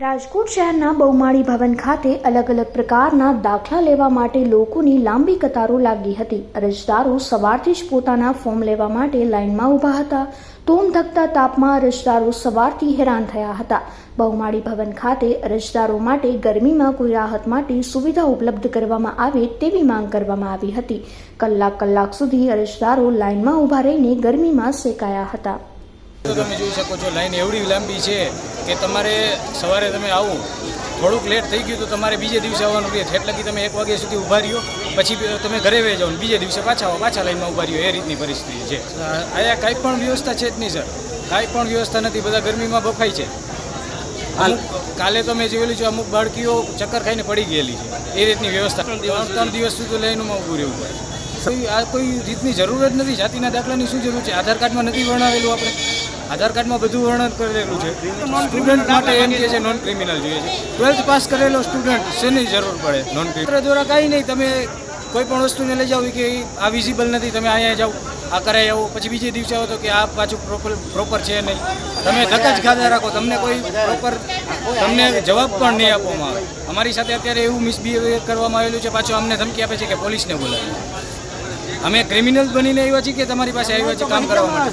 રાજકોટ શહેરના બહુમાળી ભવન ખાતે અલગ અલગ પ્રકારના દાખલા લેવા માટે લોકોની લાંબી કતારો લાગી હતી. અરજદારો સવારથી જ પોતાના ફોર્મ લેવા માટે લાઇનમાં ઊભા હતા. તોમ ધકતા તાપમાં અરજદારો સવારથી હેરાન થયા હતા. બહુમાળી ભવન ખાતે અરજદારો માટે ગરમીમાં કોઈ રાહત માટે સુવિધા ઉપલબ્ધ કરવામાં આવે તેવી માંગ કરવામાં આવી હતી. કલાક કલાક સુધી અરજદારો લાઇનમાં ઊભા રહીને ગરમીમાં શેકાયા હતા. તમે જોઈ શકો છો, લાઇન એવડી લાંબી છે. કે તમારે સવારે તમે આવો થોડુંક લેટ થઈ ગયું તો તમારે બીજે દિવસે આવવાનું રહે છે એટલે કે તમે એક વાગ્યા સુધી ઊભા રહ્યો પછી તમે ઘરે વહી જાઓ ને બીજે દિવસે પાછા આવો પાછા લાઈનમાં ઊભા રહ્યો એ રીતની પરિસ્થિતિ છે. અહીંયા કાંઈ પણ વ્યવસ્થા છે જ નહીં સર. કાંઈ પણ વ્યવસ્થા નથી બધા ગરમીમાં બફાય છે. હાલ. કાલે તો મેં જોયેલું છે અમુક બાળકીઓ ચક્કર ખાઈને પડી ગયેલી છે. એ રીતની વ્યવસ્થા. ત્રણ ત્રણ દિવસ સુધી લાઈનમાં ઊભું રહેવું પડે. કોઈ આ કોઈ રીતની જરૂર જ નથી જાતિના દાખલાની શું જરૂર છે? આધાર કાર્ડમાં નથી વર્ણવેલું આપણે. આધાર કાર્ડમાં બધું વર્ણન કરેલું છે. સ્ટુડન્ટ માટે એમ કે છે નોન ક્રિમિનલ જોઈએ છે. ટ્વેલ્થ પાસ કરેલો સ્ટુડન્ટ શેની જરૂર પડે? નોન ક્રિમિનલ દ્વારા કાંઈ નહીં તમે કોઈ પણ વસ્તુને લઈ જાઓ કે આ વિઝિબલ નથી તમે અહીંયા જાઓ આ કરાઈ આવો પછી બીજે દિવસે આવો તો કે આ પાછું પ્રોપર પ્રોપર છે નહીં. તમે ધક્કા જ ખાધા રાખો તમને કોઈ પ્રોપર તમને જવાબ પણ નહીં આપવામાં આવે. અમારી સાથે અત્યારે એવું મિસબિહેવિયર કરવામાં આવેલું છે પાછું અમને ધમકી આપે છે કે પોલીસને બોલાવી. અમે ક્રિમિનલ બનીને આવ્યા છીએ કે તમારી પાસે આવ્યા છીએ કામ કરવા માટે?